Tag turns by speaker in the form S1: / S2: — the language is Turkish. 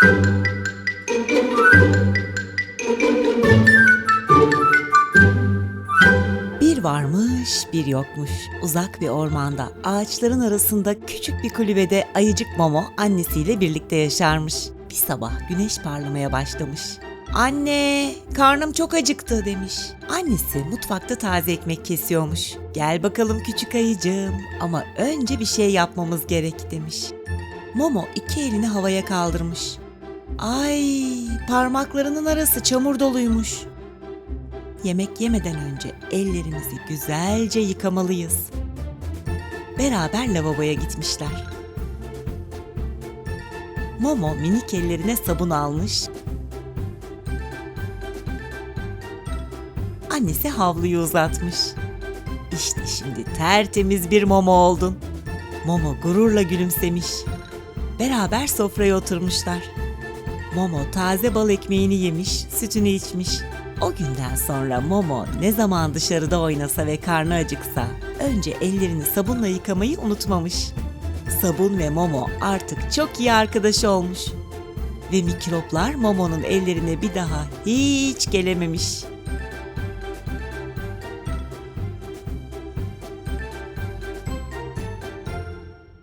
S1: Bir varmış, bir yokmuş. Uzak bir ormanda, ağaçların arasında küçük bir kulübede ayıcık Momo annesiyle birlikte yaşarmış. Bir sabah güneş parlamaya başlamış. Anne, karnım çok acıktı demiş. Annesi mutfakta taze ekmek kesiyormuş. Gel bakalım küçük ayıcığım ama önce bir şey yapmamız gerek demiş. Momo iki elini havaya kaldırmış. Ay, parmaklarının arası çamur doluymuş. Yemek yemeden önce ellerimizi güzelce yıkamalıyız. Beraber lavaboya gitmişler. Momo minik ellerine sabun almış. Annesi havluyu uzatmış. İşte şimdi tertemiz bir Momo oldun. Momo gururla gülümsemiş. Beraber sofraya oturmuşlar. Momo taze bal ekmeğini yemiş, sütünü içmiş. O günden sonra Momo ne zaman dışarıda oynasa ve karnı acıksa önce ellerini sabunla yıkamayı unutmamış. Sabun ve Momo artık çok iyi arkadaş olmuş. Ve mikroplar Momo'nun ellerine bir daha hiç gelememiş.